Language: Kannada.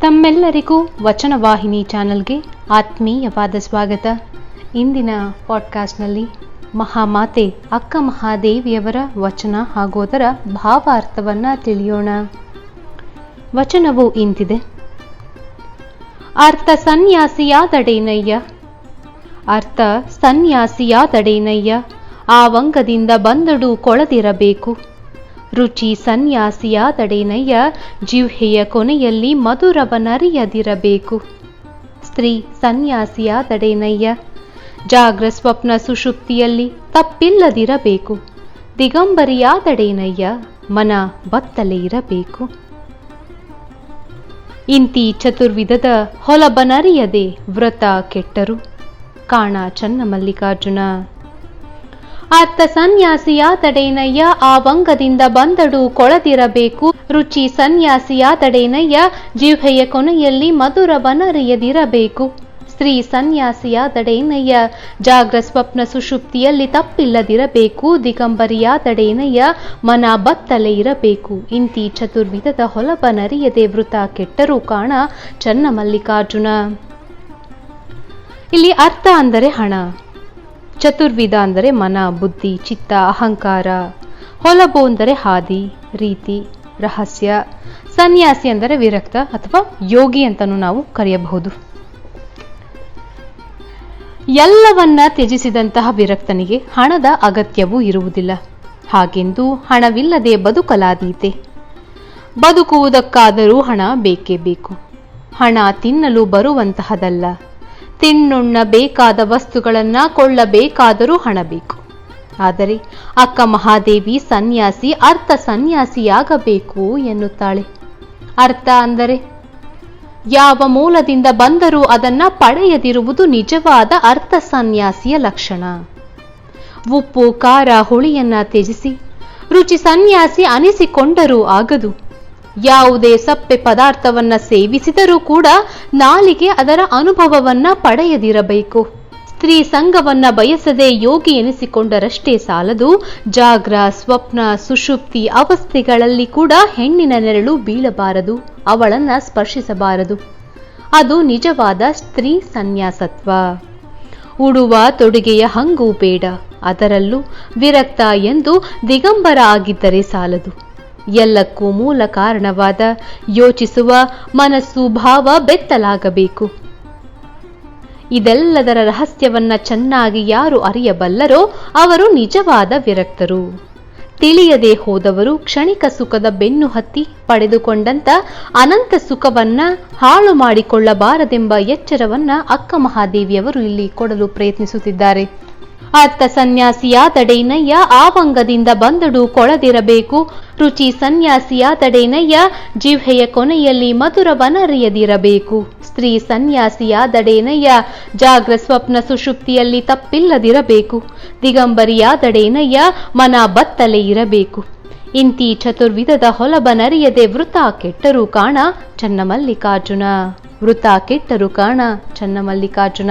ತಮ್ಮೆಲ್ಲರಿಗೂ ವಚನವಾಹಿನಿ ಚಾನಲ್ಗೆ ಆತ್ಮೀಯವಾದ ಸ್ವಾಗತ. ಇಂದಿನ ಪಾಡ್ಕಾಸ್ಟ್ನಲ್ಲಿ ಮಹಾಮಾತೆ ಅಕ್ಕ ಮಹಾದೇವಿಯವರ ವಚನ ಹಾಗೂ ಅದರ ಭಾವಾರ್ಥವನ್ನು ತಿಳಿಯೋಣ. ವಚನವು ಇಂತಿದೆ. ಅರ್ಥ ಸನ್ಯಾಸಿಯಾದಡೇನಯ್ಯ? ಅರ್ಥ ಸನ್ಯಾಸಿಯಾದಡೇನಯ್ಯ? ಆ ವಂಗದಿಂದ ಬಂದಡು ಕೊಳದಿರಬೇಕು. ರುಚಿ ಸನ್ಯಾಸಿಯಾದಡೇನಯ್ಯ, ಜಿಹ್ವೆಯ ಕೊನೆಯಲ್ಲಿ ಮಧುರವನರಿಯದಿರಬೇಕು ಸ್ತ್ರೀ ಸನ್ಯಾಸಿಯಾದಡೇನಯ್ಯ, ಜಾಗ್ರ ಸ್ವಪ್ನ ಸುಷುಪ್ತಿಯಲ್ಲಿ ತಪ್ಪಿಲ್ಲದಿರಬೇಕು. ದಿಗಂಬರಿಯಾದಡೇನಯ್ಯ, ಮನ ಬತ್ತಲೇ ಇರಬೇಕು. ಇಂತಿ ಚತುರ್ವಿಧದ ಹೊಲಬನರಿಯದೆ ವ್ರತ ಕೆಟ್ಟರು. ಕಾಣ ಚನ್ನಮಲ್ಲಿಕಾರ್ಜುನ ಅರ್ಥ ಸನ್ಯಾಸಿಯಾದಡೇನಯ್ಯ ಆ ವಂಗದಿಂದ ಬಂದಡು ಕೊಳದಿರಬೇಕು. ರುಚಿ ಸನ್ಯಾಸಿಯಾದಡೇನಯ್ಯ ಜಿಹ್ವೆಯ ಕೊನೆಯಲ್ಲಿ ಮಧುರವನರಿಯದಿರಬೇಕು ಸ್ತ್ರೀ ಸನ್ಯಾಸಿಯಾದಡೇನಯ್ಯ ಜಾಗ್ರ ಸ್ವಪ್ನ ಸುಷುಪ್ತಿಯಲ್ಲಿ ತಪ್ಪಿಲ್ಲದಿರಬೇಕು. ದಿಗಂಬರಿಯಾದಡೇನಯ್ಯ ಮನ ಬತ್ತಲೆ ಇರಬೇಕು. ಇಂತಿ ಚತುರ್ವಿಧದ ಹೊಲಬನರಿಯದೆ ವೃತ ಕೆಟ್ಟರೂ ಕಾಣ ಚನ್ನಮಲ್ಲಿಕಾರ್ಜುನ. ಇಲ್ಲಿ ಅರ್ಥ ಅಂದರೆ ಹಣ. ಚತುರ್ವಿಧ ಅಂದರೆ ಮನ, ಬುದ್ಧಿ, ಚಿತ್ತ, ಅಹಂಕಾರ. ಹೊಲಬು ಅಂದರೆ ಹಾದಿ, ರೀತಿ, ರಹಸ್ಯ. ಸನ್ಯಾಸಿ ಅಂದರೆ ವಿರಕ್ತ ಅಥವಾ ಯೋಗಿ ಅಂತಲೂ ನಾವು ಕರೆಯಬಹುದು. ಎಲ್ಲವನ್ನ ತ್ಯಜಿಸಿದಂತಹ ವಿರಕ್ತನಿಗೆ ಹಣದ ಅಗತ್ಯವೂ ಇರುವುದಿಲ್ಲ. ಹಾಗೆಂದು ಹಣವಿಲ್ಲದೆ ಬದುಕಲಾದೀತೆ. ಬದುಕುವುದಕ್ಕಾದರೂ ಹಣ ಬೇಕೇ ಬೇಕು. ಹಣ ತಿನ್ನಲು ಬರುವಂತಹದಲ್ಲ. ತಿನ್ನುಣ್ಣ ಬೇಕಾದ ವಸ್ತುಗಳನ್ನ ಕೊಳ್ಳಬೇಕಾದರೂ ಹಣ ಬೇಕು ಆದರೆ ಅಕ್ಕ ಮಹಾದೇವಿ ಸನ್ಯಾಸಿ ಅರ್ಥ ಸನ್ಯಾಸಿಯಾಗಬೇಕು ಎನ್ನುತ್ತಾಳೆ. ಅರ್ಥ ಅಂದರೆ ಯಾವ ಮೂಲದಿಂದ ಬಂದರೂ ಅದನ್ನ ಪಡೆಯದಿರುವುದು ನಿಜವಾದ ಅರ್ಥ ಸನ್ಯಾಸಿಯ ಲಕ್ಷಣ. ಉಪ್ಪು, ಖಾರ, ಹುಳಿಯನ್ನ ತ್ಯಜಿಸಿ ರುಚಿ ಸನ್ಯಾಸಿ ಅನಿಸಿಕೊಂಡರೂ ಆಗದು. ಯಾವುದೇ ಸಪ್ಪೆ ಪದಾರ್ಥವನ್ನ ಸೇವಿಸಿದರೂ ಕೂಡ ನಾಲಿಗೆ ಅದರ ಅನುಭವವನ್ನ ಪಡೆಯದಿರಬೇಕು. ಸ್ತ್ರೀ ಸಂಘವನ್ನ ಬಯಸದೆ ಯೋಗಿ ಎನಿಸಿಕೊಂಡರಷ್ಟೇ ಸಾಲದು. ಜಾಗ್ರ, ಸ್ವಪ್ನ, ಸುಷುಪ್ತಿ ಅವಸ್ಥೆಗಳಲ್ಲಿ ಕೂಡ ಹೆಣ್ಣಿನ ನೆರಳು ಬೀಳಬಾರದು. ಅವಳನ್ನ ಸ್ಪರ್ಶಿಸಬಾರದು. ಅದು ನಿಜವಾದ ಸ್ತ್ರೀ ಸನ್ಯಾಸತ್ವ. ಉಡುವ ತೊಡುಗೆಯ ಹಂಗೂ ಬೇಡ. ಅದರಲ್ಲೂ ವಿರಕ್ತ ಎಂದು ದಿಗಂಬರ ಆಗಿದ್ದರೆ ಸಾಲದು. ಎಲ್ಲಕ್ಕೂ ಮೂಲ ಕಾರಣವಾದ ಯೋಚಿಸುವ ಮನಸ್ಸು ಭಾವ ಬೆತ್ತಲಾಗಬೇಕು. ಇದೆಲ್ಲದರ ರಹಸ್ಯವನ್ನ ಚೆನ್ನಾಗಿ ಯಾರು ಅರಿಯಬಲ್ಲರೋ ಅವರು ನಿಜವಾದ ವಿರಕ್ತರು. ತಿಳಿಯದೆ ಹೋದವರು ಕ್ಷಣಿಕ ಸುಖದ ಬೆನ್ನು ಹತ್ತಿ ಪಡೆದುಕೊಂಡಂತ ಅನಂತ ಸುಖವನ್ನ ಹಾಳು ಮಾಡಿಕೊಳ್ಳಬಾರದೆಂಬ ಎಚ್ಚರವನ್ನ ಅಕ್ಕ ಮಹಾದೇವಿಯವರು ಇಲ್ಲಿ ಕೊಡಲು ಪ್ರಯತ್ನಿಸುತ್ತಿದ್ದಾರೆ. ಅರ್ಥ ಸನ್ಯಾಸಿಯಾದಡೇನಯ್ಯ ಆವಂಗದಿಂದ ಬಂದಡು ಕೊಳದಿರಬೇಕು. ರುಚಿ ಸನ್ಯಾಸಿಯಾದಡೇನಯ್ಯ ಜಿಹ್ವೆಯ ಕೊನೆಯಲ್ಲಿ ಮಧುರವನರಿಯದಿರಬೇಕು ಸ್ತ್ರೀ ಸನ್ಯಾಸಿಯಾದಡೇನಯ್ಯ ಜಾಗ್ರ ಸ್ವಪ್ನ ಸುಷುಪ್ತಿಯಲ್ಲಿ ತಪ್ಪಿಲ್ಲದಿರಬೇಕು. ದಿಗಂಬರಿಯಾದಡೇನಯ್ಯ ಮನ ಬತ್ತಲೆ ಇರಬೇಕು. ಇಂತಿ ಚತುರ್ವಿಧದ ಹೊಲಬನರಿಯದೆ ವೃತ ಕೆಟ್ಟರೂ ಕಾಣ ಚನ್ನಮಲ್ಲಿಕಾರ್ಜುನ. ವೃತ ಕೆಟ್ಟರು ಕಾಣ ಚನ್ನಮಲ್ಲಿಕಾರ್ಜುನ.